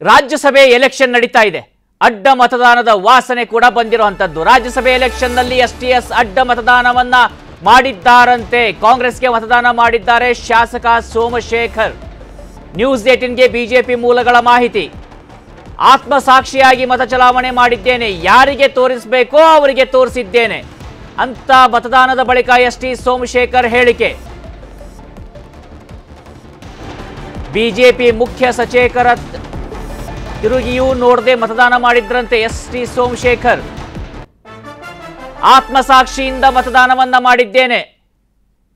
ರಾಜ್ಯಸಭೆ ಎಲೆಕ್ಷನ್ ನಡೀತಾ ಇದೆ. ಅಡ್ಡ ಮತದಾನದ ವಾಸನೆ ಕೂಡ ಬಂದಿರುವಂತದ್ದು ರಾಜ್ಯಸಭೆ ಎಲೆಕ್ಷನ್ನಲ್ಲಿ ಎಸ್ ಟಿ ಎಸ್ ಅಡ್ಡ ಮತದಾನವನ್ನ ಮಾಡಿದ್ದಾರಂತೆ. ಕಾಂಗ್ರೆಸ್ಗೆ ಮತದಾನ ಮಾಡಿದ್ದಾರೆ ಶಾಸಕ ಸೋಮಶೇಖರ್. ನ್ಯೂಸ್ ಏಟಿನ್ಗೆ ಬಿಜೆಪಿ ಮೂಲಗಳ ಮಾಹಿತಿ. ಆತ್ಮಸಾಕ್ಷಿಯಾಗಿ ಮತ ಚಲಾವಣೆ ಮಾಡಿದ್ದೇನೆ. ಯಾರಿಗೆ ತೋರಿಸಬೇಕೋ ಅವರಿಗೆ ತೋರಿಸಿದ್ದೇನೆ. ಅಂತ ಮತದಾನದ ಬಳಿಕ ಎಸ್ ಟಿ ಸೋಮಶೇಖರ್ ಹೇಳಿಕೆ. ಬಿಜೆಪಿ ಮುಖ್ಯ ಸಚೇಕರ ತಿರುಗಿಯೂ ನೋಡದೆ ಮತದಾನ ಮಾಡಿದ್ರಂತೆ ಎಸ್ ಟಿ ಸೋಮಶೇಖರ್. ಆತ್ಮಸಾಕ್ಷಿಯಿಂದ ಮತದಾನವನ್ನ ಮಾಡಿದ್ದೇನೆ.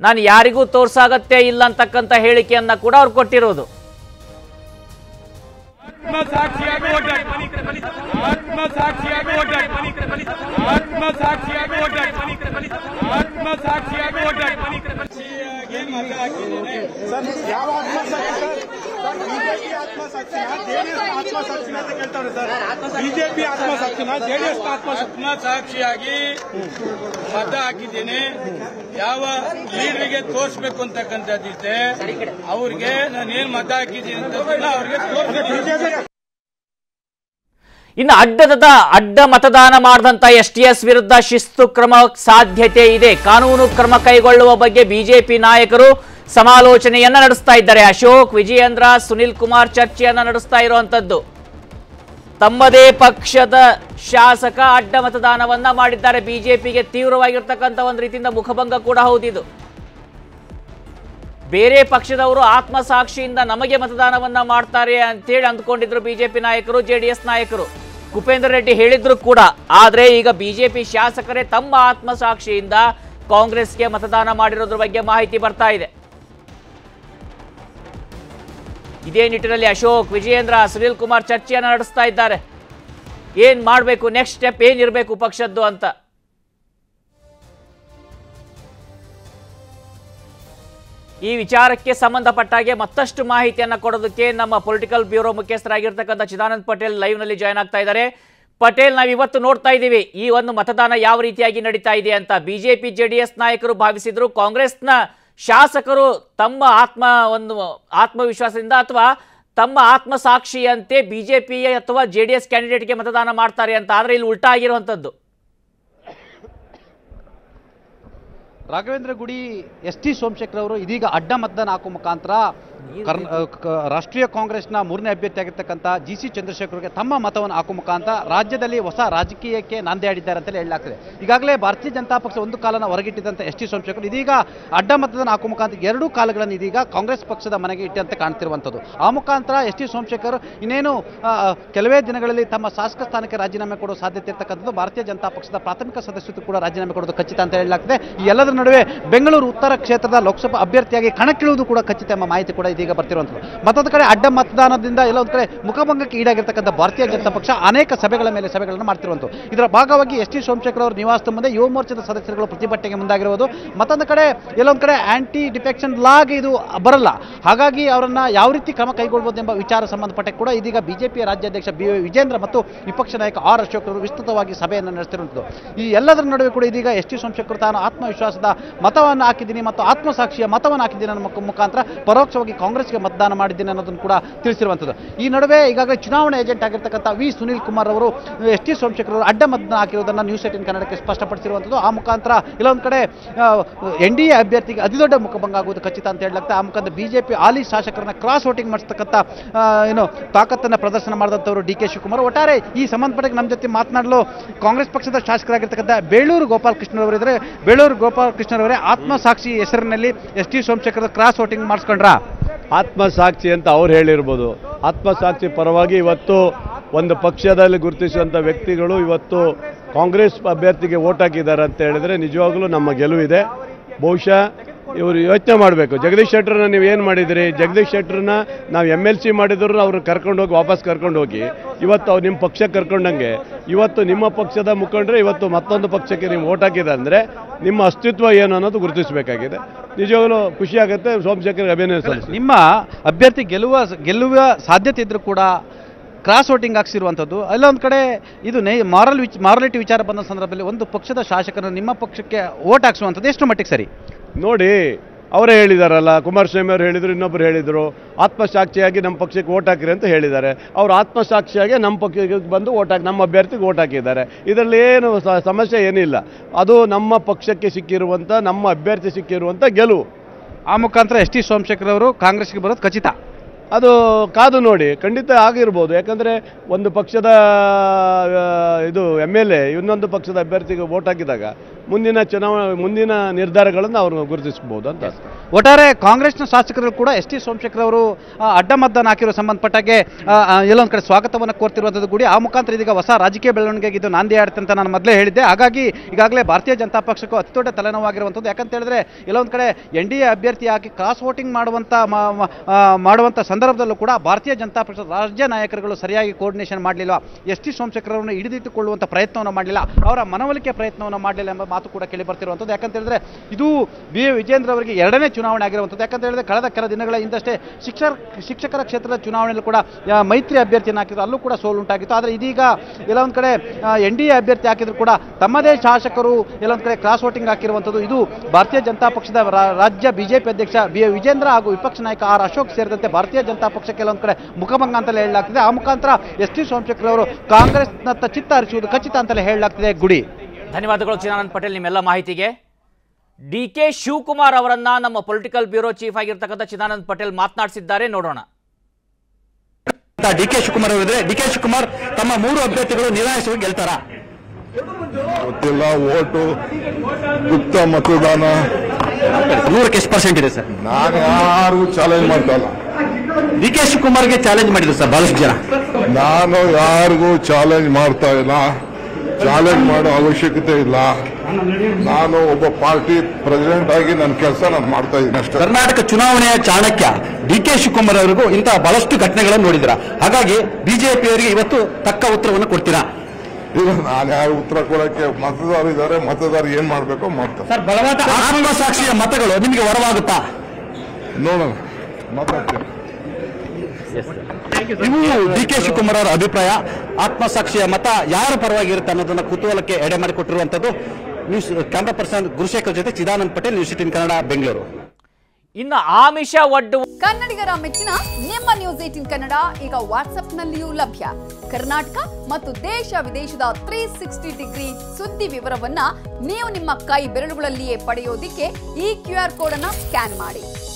ನಾನು ಯಾರಿಗೂ ತೋರ್ಸಾಗತ್ತೆ ಇಲ್ಲ ಅಂತಕ್ಕಂಥ ಹೇಳಿಕೆಯನ್ನ ಕೂಡ ಅವ್ರು ಕೊಟ್ಟಿರೋದು. ಯಾವ ಆತ್ಮಸಾಕ್ಷಿ ಸರ್ ಬಿಜೆಪಿ ಆತ್ಮಸಾಕ್ಷಿನ ಜೆಡಿಎಸ್ ಆತ್ಮಸಾಕ್ಷಿನ ಅಂತ ಕೇಳ್ತಾರೆ ಸರ್ ಬಿಜೆಪಿ ಆತ್ಮಸಾಕ್ಷಿನ ಜೆಡಿಎಸ್ ಆತ್ಮಸಾಕ್ಷಿ ಆತ್ಮಸಾಕ್ಷಿಯಾಗಿ ಮತ ಹಾಕಿದ್ದೇನೆ. ಯಾವ ಲೀಡರ್ಗೆ ತೋರಿಸ್ಬೇಕು ಅಂತಕ್ಕಂಥದ್ದಿದೆ ಅವ್ರಿಗೆ ನಾನು ಏನ್ ಮತ ಹಾಕಿದ್ದೀನಿ ಅಂತ ಅವ್ರಿಗೆ ತೋರಿಸ್ಬೇಕು. ಇನ್ನು ಅಡ್ಡದ ಅಡ್ಡ ಮತದಾನ ಮಾಡಿದಂತ ಎಸ್ ವಿರುದ್ಧ ಶಿಸ್ತು ಕ್ರಮ ಸಾಧ್ಯತೆ ಇದೆ. ಕಾನೂನು ಕ್ರಮ ಕೈಗೊಳ್ಳುವ ಬಗ್ಗೆ ಬಿಜೆಪಿ ನಾಯಕರು ಸಮಾಲೋಚನೆಯನ್ನ ನಡೆಸ್ತಾ ಇದ್ದಾರೆ. ಅಶೋಕ್, ವಿಜಯೇಂದ್ರ, ಸುನಿಲ್ ಕುಮಾರ್ ಚರ್ಚೆಯನ್ನ ನಡೆಸ್ತಾ ಇರುವಂತದ್ದು. ತಮ್ಮದೇ ಪಕ್ಷದ ಶಾಸಕ ಅಡ್ಡ ಮತದಾನವನ್ನ ಮಾಡಿದ್ದಾರೆ. ಬಿಜೆಪಿಗೆ ತೀವ್ರವಾಗಿರ್ತಕ್ಕಂಥ ಒಂದು ರೀತಿಯಿಂದ ಮುಖಭಂಗ ಕೂಡ ಹೌದಿದು. ಬೇರೆ ಪಕ್ಷದವರು ಆತ್ಮಸಾಕ್ಷಿಯಿಂದ ನಮಗೆ ಮತದಾನವನ್ನ ಮಾಡ್ತಾರೆ ಅಂತೇಳಿ ಅಂದ್ಕೊಂಡಿದ್ರು ಬಿಜೆಪಿ ನಾಯಕರು, ಜೆಡಿಎಸ್ ನಾಯಕರು. ಕುಪೇಂದ್ರ ರೆಡ್ಡಿ ಹೇಳಿದ್ರು ಕೂಡ. ಆದ್ರೆ ಈಗ ಬಿಜೆಪಿ ಶಾಸಕರೇ ತಮ್ಮ ಆತ್ಮಸಾಕ್ಷಿಯಿಂದ ಕಾಂಗ್ರೆಸ್ಗೆ ಮತದಾನ ಮಾಡಿರೋದ್ರ ಬಗ್ಗೆ ಮಾಹಿತಿ ಬರ್ತಾ ಇದೆ. ಇದೇ ನಿಟ್ಟಿನಲ್ಲಿ ಅಶೋಕ್, ವಿಜಯೇಂದ್ರ, ಸುನಿಲ್ ಕುಮಾರ್ ಚರ್ಚೆಯನ್ನು ನಡೆಸ್ತಾ ಇದ್ದಾರೆ. ಏನು ಮಾಡಬೇಕು ನೆಕ್ಸ್ಟ್ ಸ್ಟೆಪ್ ಏನಿರಬೇಕು ಪಕ್ಷದ್ದು ಅಂತ? ಈ ವಿಚಾರಕ್ಕೆ ಸಂಬಂಧಪಟ್ಟಾಗೆ ಮತ್ತಷ್ಟು ಮಾಹಿತಿಯನ್ನು ಕೊಡೋದಕ್ಕೆ ನಮ್ಮ ಪೊಲಿಟಿಕಲ್ ಬ್ಯೂರೋ ಮುಖ್ಯಸ್ಥರಾಗಿರ್ತಕ್ಕಂಥ ಚಿದಾನಂದ್ ಪಟೇಲ್ ಲೈವ್ನಲ್ಲಿ ಜಾಯ್ನ್ ಆಗ್ತಾ ಇದ್ದಾರೆ. ಪಟೇಲ್, ನಾವು ಇವತ್ತು ನೋಡ್ತಾ ಇದ್ದೀವಿ, ಈ ಒಂದು ಮತದಾನ ಯಾವ ರೀತಿಯಾಗಿ ನಡೀತಾ ಇದೆ ಅಂತ. ಬಿಜೆಪಿ, ಜೆಡಿಎಸ್ ನಾಯಕರು ಭಾವಿಸಿದ್ರು, ಕಾಂಗ್ರೆಸ್ನ ಶಾಸಕರು ತಮ್ಮ ಆತ್ಮ ಒಂದು ಆತ್ಮವಿಶ್ವಾಸದಿಂದ ಅಥವಾ ತಮ್ಮ ಆತ್ಮಸಾಕ್ಷಿಯಂತೆ ಪಿ ಅಥವಾ ಜೆ ಡಿ ಎಸ್ ಕ್ಯಾಂಡಿಡೇಟ್ಗೆ ಮತದಾನ ಮಾಡ್ತಾರೆ ಅಂತ. ಆದರೆ ಇಲ್ಲಿ ಉಲ್ಟಾ ಆಗಿರುವಂಥದ್ದು. ರಾಘವೇಂದ್ರ ಗುಡಿ ಎಸ್ ಟಿ ಸೋಮಶೇಖರ್ ಅವರು ಇದೀಗ ಅಡ್ಡ ಮತದಾನ ಹಾಕುವ ಮುಖಾಂತರ ಕರ್ನ ರಾಷ್ಟ್ರೀಯ ಕಾಂಗ್ರೆಸ್ನ ಮೂರನೇ ಅಭ್ಯರ್ಥಿಯಾಗಿರ್ತಕ್ಕಂಥ ಜಿ ಸಿ ಚಂದ್ರಶೇಖರ್ಗೆ ತಮ್ಮ ಮತವನ್ನು ಹಾಕುವ ಮುಖಾಂತರ ರಾಜ್ಯದಲ್ಲಿ ಹೊಸ ರಾಜಕೀಯಕ್ಕೆ ನಾಂದಿ ಆಡಿದ್ದಾರೆ ಅಂತಲೇ ಹೇಳಲಾಗ್ತದೆ. ಈಗಾಗಲೇ ಭಾರತೀಯ ಜನತಾ ಪಕ್ಷ ಒಂದು ಕಾಲನ ಹೊರಗಿಟ್ಟಿದ್ದಂಥ ಎಸ್ ಟಿ ಸೋಮಶೇಖರ್ ಇದೀಗ ಅಡ್ಡ ಮತದಾನ ಹಾಕುವ ಮುಖಾಂತರ ಎರಡೂ ಕಾಲಗಳನ್ನು ಇದೀಗ ಕಾಂಗ್ರೆಸ್ ಪಕ್ಷದ ಮನೆಗೆ ಇಟ್ಟಂತೆ ಕಾಣ್ತಿರುವಂಥದ್ದು. ಆ ಮುಖಾಂತರ ಎಸ್ ಟಿ ಸೋಮಶೇಖರ್ ಇನ್ನೇನು ಕೆಲವೇ ದಿನಗಳಲ್ಲಿ ತಮ್ಮ ಶಾಸಕ ಸ್ಥಾನಕ್ಕೆ ರಾಜೀನಾಮೆ ಕೊಡುವ ಸಾಧ್ಯತೆ ಇರ್ತಕ್ಕಂಥದ್ದು. ಭಾರತೀಯ ಜನತಾ ಪಕ್ಷದ ಪ್ರಾಥಮಿಕ ಸದಸ್ಯತ್ವ ಕೂಡ ರಾಜೀನಾಮೆ ಕೊಡೋದು ಖಚಿತ ಅಂತ ಹೇಳಲಾಗ್ತದೆ. ಈ ಎಲ್ಲದರ ನಡುವೆ ಬೆಂಗಳೂರು ಉತ್ತರ ಕ್ಷೇತ್ರದ ಲೋಕಸಭಾ ಅಭ್ಯರ್ಥಿಯಾಗಿ ಕಣಕ್ಕಿಳುವುದು ಕೂಡ ಖಚಿತ ಎಂಬ ಮಾಹಿತಿ ಕೂಡ ಇದೀಗ ಬರ್ತಿರುವಂಥದ್ದು. ಮತ್ತೊಂದು ಕಡೆ ಅಡ್ಡ ಮತದಾನದಿಂದ ಎಲ್ಲ ಒಂದು ಕಡೆ ಮುಖಭಂಗಕ್ಕೆ ಈಡಾಗಿರ್ತಕ್ಕಂಥ ಭಾರತೀಯ ಜನತಾ ಪಕ್ಷ ಅನೇಕ ಸಭೆಗಳ ಮೇಲೆ ಸಭೆಗಳನ್ನು ಮಾಡ್ತಿರುವಂಥದ್ದು. ಇದರ ಭಾಗವಾಗಿ ಎಸ್ ಟಿ ಸೋಮಶೇಖರ್ ಅವರ ನಿವಾಸದ ಮುಂದೆ ಯುವ ಮೋರ್ಚಾದ ಸದಸ್ಯರುಗಳು ಪ್ರತಿಭಟನೆಗೆ ಮುಂದಾಗಿರುವುದು. ಮತ್ತೊಂದು ಕಡೆ ಎಲ್ಲೊಂದು ಕಡೆ ಆಂಟಿ ಡಿಫೆಕ್ಷನ್ ಲಾಗ್ ಇದು ಬರಲ್ಲ. ಹಾಗಾಗಿ ಅವರನ್ನು ಯಾವ ರೀತಿ ಕ್ರಮ ಕೈಗೊಳ್ಬೋದು ಎಂಬ ವಿಚಾರ ಸಂಬಂಧಪಟ್ಟ ಕೂಡ ಇದೀಗ ಬಿಜೆಪಿಯ ರಾಜ್ಯಾಧ್ಯಕ್ಷ ಬಿ ವಿಜೇಂದ್ರ ಮತ್ತು ವಿಪಕ್ಷ ನಾಯಕ ಆರ್ ಅಶೋಕ್ ಅವರು ವಿಸ್ತೃತವಾಗಿ ಸಭೆಯನ್ನು ನಡೆಸಿರುವಂಥದ್ದು ಈ ಎಲ್ಲದರ ನಡುವೆ ಕೂಡ ಇದೀಗ ಎಸ್ ಟಿ ಸೋಮಶೇಖರ್ ತಾನು ಆತ್ಮವಿಶ್ವಾಸದ ಮತವನ್ನು ಹಾಕಿದ್ದೀನಿ ಮತ್ತು ಆತ್ಮಸಾಕ್ಷಿಯ ಮತವನ್ನು ಹಾಕಿದ್ದೀನಿ ಅನ್ನೋ ಮುಖ- ಮುಖಾಂತರ ಪರೋಕ್ಷವಾಗಿ ಕಾಂಗ್ರೆಸ್ಗೆ ಮತದಾನ ಮಾಡಿದ್ದೀನಿ ಅನ್ನೋದನ್ನು ಕೂಡ ತಿಳಿಸಿರುವಂಥದ್ದು. ಈ ನಡುವೆ ಈಗಾಗಲೇ ಚುನಾವಣಾ ಏಜೆಂಟ್ ಆಗಿರ್ತಕ್ಕಂಥ ವಿ ಸುನಿಲ್ ಕುಮಾರ್ ಅವರು, ಎಸ್ ಟಿ ಸೋಮಶೇಖರ್ ಅವರು ಅಡ್ಡ ಮತದಾನ ಹಾಕಿರುವುದನ್ನು ನ್ಯೂಸ್ ಏಟಿನ್ ಕನ್ನಡಕ್ಕೆ ಸ್ಪಷ್ಟಪಡಿಸಿರುವಂಥದ್ದು. ಆ ಮುಖಾಂತರ ಇಲ್ಲೊಂದು ಕಡೆ ಎನ್ ಡಿ ಎ ಅಭ್ಯರ್ಥಿಗೆ ಅತಿದೊಡ್ಡ ಮುಖಭಂಗ ಆಗುವುದು ಖಚಿತ ಅಂತ ಹೇಳಲಾಗ್ತದೆ ಆ ಮುಖಾಂತರ ಪಿ ಹಾಲಿ ಶಾಸಕರನ್ನ ಕ್ರಾಸ್ ವೋಟಿಂಗ್ ಮಾಡಿಸ್ತಕ್ಕಂಥ ಏನು ತಾಕತ್ತನ್ನು ಪ್ರದರ್ಶನ ಮಾಡಿದಂಥವರು ಡಿ ಕೆ ಶಿವಕುಮಾರ್. ಒಟ್ಟಾರೆ ಈ ಸಂಬಂಧಪಟ್ಟ ನಮ್ಮ ಜೊತೆ ಮಾತನಾಡಲು ಕಾಂಗ್ರೆಸ್ ಪಕ್ಷದ ಶಾಸಕರಾಗಿರ್ತಕ್ಕಂಥ ಬೇಳೂರು ಗೋಪಾಲ್ ಕೃಷ್ಣರವರಿದ್ದಾರೆ ಬೇಳೂರು ಗೋಪಾಲ್ ಕೃಷ್ಣರವರೇ ಆತ್ಮಸಾಕ್ಷಿ ಹೆಸರಿನಲ್ಲಿ S T Somashekar cross voting ಮಾಡಿಸ್ಕೊಂಡ್ರಾ? ಆತ್ಮಸಾಕ್ಷಿ ಅಂತ ಅವ್ರು ಹೇಳಿರ್ಬೋದು. ಆತ್ಮಸಾಕ್ಷಿ ಪರವಾಗಿ ಇವತ್ತು ಒಂದು ಪಕ್ಷದಲ್ಲಿ ಗುರುತಿಸುವಂಥ ವ್ಯಕ್ತಿಗಳು ಇವತ್ತು ಕಾಂಗ್ರೆಸ್ ಅಭ್ಯರ್ಥಿಗೆ ಓಟ್ ಹಾಕಿದ್ದಾರೆ ಅಂತ ಹೇಳಿದ್ರೆ ನಿಜವಾಗ್ಲೂ ನಮ್ಮ ಗೆಲುವಿದೆ ಬಹುಶಃ ಇವರು ಯೋಚನೆ ಮಾಡಬೇಕು. ಜಗದೀಶ್ ಶೆಟ್ಟರ್ನ ನೀವು ಏನು ಮಾಡಿದಿರಿ? ಜಗದೀಶ್ ಶೆಟ್ಟರ್ನ ನಾವು ಎಂ ಎಲ್ ಸಿ ಮಾಡಿದ್ರು ಅವ್ರು ಕರ್ಕೊಂಡು ಹೋಗಿ ವಾಪಸ್ ಕರ್ಕೊಂಡು ಹೋಗಿ. ಇವತ್ತು ಅವ್ರು ನಿಮ್ಮ ಪಕ್ಷಕ್ಕೆ ಕರ್ಕೊಂಡಂಗೆ. ಇವತ್ತು ನಿಮ್ಮ ಪಕ್ಷದ ಮುಖಂಡರೆ ಇವತ್ತು ಮತ್ತೊಂದು ಪಕ್ಷಕ್ಕೆ ನೀವು ಓಟ್ ಹಾಕಿದೆ ಅಂದರೆ ನಿಮ್ಮ ಅಸ್ತಿತ್ವ ಏನು ಅನ್ನೋದು ಗುರುತಿಸಬೇಕಾಗಿದೆ. ನಿಜವಾಗಲೂ ಖುಷಿಯಾಗುತ್ತೆ ಸೋಮಶೇಖರ್ ಅಭಿನಯ ಸಲ್ಲಿಸ್ತೀನಿ. ನಿಮ್ಮ ಅಭ್ಯರ್ಥಿ ಗೆಲ್ಲುವ ಗೆಲ್ಲುವ ಸಾಧ್ಯತೆ ಇದ್ರೂ ಕೂಡ ಕ್ರಾಸ್ ವೋಟಿಂಗ್ ಹಾಕ್ಸಿರುವಂಥದ್ದು ಅಲ್ಲೊಂದು ಕಡೆ ಇದು ನೈ ಮಾರಲ್ ವಿಚ್ ಮಾರಲಿಟಿ ವಿಚಾರ ಬಂದ ಸಂದರ್ಭದಲ್ಲಿ ಒಂದು ಪಕ್ಷದ ಶಾಸಕರನ್ನು ನಿಮ್ಮ ಪಕ್ಷಕ್ಕೆ ಓಟ್ ಹಾಕ್ಸುವಂಥದ್ದು ಎಷ್ಟು ಮಟ್ಟಿಗೆ ಸರಿ. ನೋಡಿ ಅವರೇ ಹೇಳಿದಾರಲ್ಲ, ಕುಮಾರಸ್ವಾಮಿ ಅವರು ಹೇಳಿದರು ಇನ್ನೊಬ್ಬರು ಹೇಳಿದರು, ಆತ್ಮಸಾಕ್ಷಿಯಾಗಿ ನಮ್ಮ ಪಕ್ಷಕ್ಕೆ ಓಟ್ ಹಾಕಿರಿ ಅಂತ ಹೇಳಿದ್ದಾರೆ. ಅವರು ಆತ್ಮಸಾಕ್ಷಿಯಾಗಿ ನಮ್ಮ ಪಕ್ಷಕ್ಕೆ ಬಂದು ಓಟ್ ಹಾಕಿ, ನಮ್ಮ ಅಭ್ಯರ್ಥಿಗೆ ಓಟ್ ಹಾಕಿದ್ದಾರೆ. ಇದರಲ್ಲಿ ಏನು ಸಮಸ್ಯೆ ಏನಿಲ್ಲ. ಅದು ನಮ್ಮ ಪಕ್ಷಕ್ಕೆ ಸಿಕ್ಕಿರುವಂಥ, ನಮ್ಮ ಅಭ್ಯರ್ಥಿ ಸಿಕ್ಕಿರುವಂಥ ಗೆಲುವು. ಆ ಮುಖಾಂತರ ಎಸ್ ಟಿ ಸೋಮಶೇಖರ್ ಅವರು ಕಾಂಗ್ರೆಸ್ಗೆ ಬರೋದು ಖಚಿತ. ಅದು ಕಾದು ನೋಡಿ, ಖಂಡಿತ ಆಗಿರ್ಬೋದು. ಯಾಕಂದರೆ ಒಂದು ಪಕ್ಷದ ಇದು ಎಂ ಎಲ್ ಎ ಇನ್ನೊಂದು ಪಕ್ಷದ ಅಭ್ಯರ್ಥಿಗೆ ವೋಟ್ ಹಾಕಿದಾಗ ಮುಂದಿನ ಚುನಾವಣೆ, ಮುಂದಿನ ನಿರ್ಧಾರಗಳನ್ನು ಅವರು ಗುರುತಿಸಬಹುದು ಅಂತ. ಒಟ್ಟಾರೆ ಕಾಂಗ್ರೆಸ್ನ ಶಾಸಕರು ಕೂಡ ಎಸ್ ಟಿ ಸೋಮಶೇಖರ್ ಅವರು ಅಡ್ಡಮದ್ದನ್ನು ಅಡ್ಡ ಹಾಕಿರೋ ಸಂಬಂಧಪಟ್ಟಾಗೆ ಎಲ್ಲೊಂದು ಕಡೆ ಸ್ವಾಗತವನ್ನು ಕೋರ್ತಿರುವಂಥದ್ದು ಕೂಡ, ಆ ಮುಖಾಂತರ ಇದೀಗ ಹೊಸ ರಾಜಕೀಯ ಬೆಳವಣಿಗೆಗೆ ಇದು ನಾಂದಿ ಆಡುತ್ತೆ ಅಂತ ನಾನು ಮೊದಲೇ ಹೇಳಿದ್ದೆ. ಹಾಗಾಗಿ ಈಗಾಗಲೇ ಭಾರತೀಯ ಜನತಾ ಪಕ್ಷಕ್ಕೂ ಅತಿ ದೊಡ್ಡ ತಲೆನೋವಾಗಿರುವಂಥದ್ದು. ಯಾಕಂತ ಹೇಳಿದ್ರೆ ಎಲ್ಲೊಂದು ಕಡೆ ಎನ್ ಡಿ ಎ ಅಭ್ಯರ್ಥಿ ಹಾಕಿ ಕ್ರಾಸ್ ವೋಟಿಂಗ್ ಮಾಡುವಂಥ ಮಾಡುವಂಥ ಸಂದರ್ಭದಲ್ಲೂ ಕೂಡ ಭಾರತೀಯ ಜನತಾ ಪಕ್ಷದ ರಾಜ್ಯ ನಾಯಕರುಗಳು ಸರಿಯಾಗಿ ಕೋರ್ಡಿನೇಷನ್ ಮಾಡಲಿಲ್ಲ. ಎಸ್ ಟಿ ಸೋಮಶೇಖರವನ್ನು ಹಿಡಿದಿಟ್ಟುಕೊಳ್ಳುವಂಥ ಪ್ರಯತ್ನವನ್ನು ಮಾಡಲಿಲ್ಲ. ಅವರ ಮನವೊಲಿಕೆ ಪ್ರಯತ್ನವನ್ನು ಮಾಡಲಿಲ್ಲ ಎಂಬ ಮಾತು ಕೂಡ ಕೇಳಿ ಬರ್ತಿರುವಂಥದ್ದು ಯಾಕಂತ ಹೇಳಿದ್ರೆ ಇದು ಬಿ ಎ ವಿಜೇಂದ್ರ ಅವರಿಗೆ ಎರಡನೇ ಚುನಾವಣೆ ಆಗಿರುವಂಥದ್ದು ಯಾಕಂತ ಹೇಳಿದ್ರೆ ಕಳೆದ ಕೆಲ ದಿನಗಳ ಹಿಂದಷ್ಟೇ ಶಿಕ್ಷಕ ಶಿಕ್ಷಕರ ಕ್ಷೇತ್ರದ ಚುನಾವಣೆಯಲ್ಲಿ ಕೂಡ ಮೈತ್ರಿ ಅಭ್ಯರ್ಥಿಯನ್ನು ಹಾಕಿದ್ರು. ಅಲ್ಲೂ ಕೂಡ ಸೋಲು ಉಂಟಾಗಿತ್ತು. ಆದರೆ ಇದೀಗ ಎಲ್ಲ ಒಂದು ಕಡೆ ಎನ್ ಡಿ ಎ ಅಭ್ಯರ್ಥಿ ಹಾಕಿದ್ರು ಕೂಡ ತಮ್ಮದೇ ಶಾಸಕರು ಎಲ್ಲ ಒಂದು ಕಡೆ ಕ್ರಾಸ್ ವೋಟಿಂಗ್ ಹಾಕಿರುವಂಥದ್ದು ಇದು ಭಾರತೀಯ ಜನತಾ ಪಕ್ಷದ ರಾಜ್ಯ ಬಿಜೆಪಿ ಅಧ್ಯಕ್ಷ ಬಿ ವಿಜೇಂದ್ರ ಹಾಗೂ ವಿಪಕ್ಷ ನಾಯಕ ಆರ್ ಅಶೋಕ್ ಸೇರಿದಂತೆ ಭಾರತೀಯ ಜನತಾ ಪಕ್ಷಕ್ಕೆ ಕೆಲವೊಂದು ಕಡೆ ಮುಖಭಂಗ ಅಂತಲೇ ಹೇಳಲಾಗ್ತಿದೆ. ಆ ಮುಖಾಂತರ ಎಸ್ ಟಿ ಸೋಮಶೇಖರ್ ಅವರು ಕಾಂಗ್ರೆಸ್ನತ್ತ ಚಿತ್ತ ಹರಿಸುವುದು ಖಚಿತ ಅಂತಲೇ ಹೇಳಲಾಗ್ತಿದೆ. ಗುಡಿ. ಧನ್ಯವಾದಗಳು ಚಿದಾನಂದ್ ಪಟೇಲ್ ನಿಮ್ಮೆಲ್ಲ ಮಾಹಿತಿಗೆ. ಡಿ ಕೆ ಶಿವಕುಮಾರ್ ಅವರನ್ನ ನಮ್ಮ ಪೊಲಿಟಿಕಲ್ ಬ್ಯೂರೋ ಚೀಫ್ ಆಗಿರ್ತಕ್ಕಂಥ ಚಿದಾನಂದ್ ಪಟೇಲ್ ಮಾತನಾಡಿಸಿದ್ದಾರೆ. ನೋಡೋಣ. ಡಿ ಕೆ ಶಿವಕುಮಾರ್ ಅವರಿದ್ರೆ ಡಿ ಕೆ ಶಿವಕುಮಾರ್ ತಮ್ಮ ಮೂರು ಅಭ್ಯರ್ಥಿಗಳು ನಿರಾಯಿಸಿ ಗೆಲ್ತಾರ. ಗೊತ್ತಿಲ್ಲ ಓಟು ಗುಪ್ತ ಮತದಾನ. ನೂರಕ್ಕೆ ಎಷ್ಟು ಪರ್ಸೆಂಟ್ ಇದೆ ಸರ್? ನಾನು ಯಾರು ಚಾಲೆಂಜ್ ಮಾಡ್ತಾ ಇಲ್ಲ. ಡಿ ಕೆ ಶಿವಕುಮಾರ್ಗೆ ಚಾಲೆಂಜ್ ಮಾಡಿದ್ರು ಸರ್ ಬಹಳಷ್ಟು ಜನ. ನಾನು ಯಾರಿಗೂ ಚಾಲೆಂಜ್ ಮಾಡ್ತಾ ಇಲ್ಲ. ಚಾಲೆಂಜ್ ಮಾಡೋ ಅವಶ್ಯಕತೆ ಇಲ್ಲ. ನಾನು ಒಬ್ಬ ಪಾರ್ಟಿ ಪ್ರೆಸಿಡೆಂಟ್ ಆಗಿ ನನ್ನ ಕೆಲಸ ನಾನು ಮಾಡ್ತಾ ಇದ್ದೀನಿ ಅಷ್ಟೇ. ಕರ್ನಾಟಕ ಚುನಾವಣೆಯ ಚಾಣಕ್ಯ ಡಿ ಕೆ ಶಿವಕುಮಾರ್ ಅವರಿಗೂ ಇಂತಹ ಬಹಳಷ್ಟು ಘಟನೆಗಳನ್ನು ನೋಡಿದ್ರ. ಹಾಗಾಗಿ ಬಿಜೆಪಿಯವರಿಗೆ ಇವತ್ತು ತಕ್ಕ ಉತ್ತರವನ್ನು ಕೊಡ್ತೀರಾ? ಈಗ ನಾನು ಯಾರು ಉತ್ತರ ಕೊಡಕ್ಕೆ ಮತದಾರರು ಇದ್ದಾರೆ ಮತದಾರರು ಏನ್ ಮಾಡ್ಬೇಕೋ ಮಾಡ್ತಾರೆ. ಸರ್ ಬಲವಾದ ಆತ್ಮಸಾಕ್ಷಿಯ ಮತಗಳು ನಿಮಗೆ ವರವಾಗುತ್ತಾ? ನೋಡೋಣ. ಮಾತಾಡ್ತೀನಿ. ಇವು ಡಿ ಕೆ ಶಿವಕುಮಾರ್ ಅವರ ಅಭಿಪ್ರಾಯ ಆತ್ಮಸಾಕ್ಷಿಯ ಮತ ಯಾರ ಪರವಾಗಿ ಇರುತ್ತೆ ಅನ್ನೋದನ್ನ ಕುತೂಹಲಕ್ಕೆ ಎಡೆ ಮಾಡಿಕೊಟ್ಟಿರುವಂತದ್ದು ನ್ಯೂಸ್ ಕ್ಯಾಮ್ರಾ ಪರ್ಸನ್ ಗುರುಶೇಖರ್ ಜೊತೆ ಚಿದಾನಂದ್ ಪಟೇಲ್ ನ್ಯೂಸ್ ಏಟೀನ್ ಕನ್ನಡ ಬೆಂಗಳೂರು. ಇನ್ನು ಆಮಿಷ ಒಡ್ಡು ಕನ್ನಡಿಗರ ಮೆಚ್ಚಿನ ನಿಮ್ಮ ನ್ಯೂಸ್ ಏಟಿನ್ ಕನ್ನಡ ಈಗ ವಾಟ್ಸ್ಆಪ್ನಲ್ಲಿಯೂ ಲಭ್ಯ. ಕರ್ನಾಟಕ ಮತ್ತು ದೇಶ ವಿದೇಶದ ತ್ರೀ ಸಿಕ್ಸ್ಟಿ ಡಿಗ್ರಿ ಸುದ್ದಿ ವಿವರವನ್ನ ನೀವು ನಿಮ್ಮ ಕೈ ಬೆರಳುಗಳಲ್ಲಿಯೇ ಪಡೆಯೋದಿಕ್ಕೆ ಈ ಕ್ಯೂ ಆರ್ ಕೋಡ್ ಅನ್ನ ಸ್ಕ್ಯಾನ್ ಮಾಡಿ.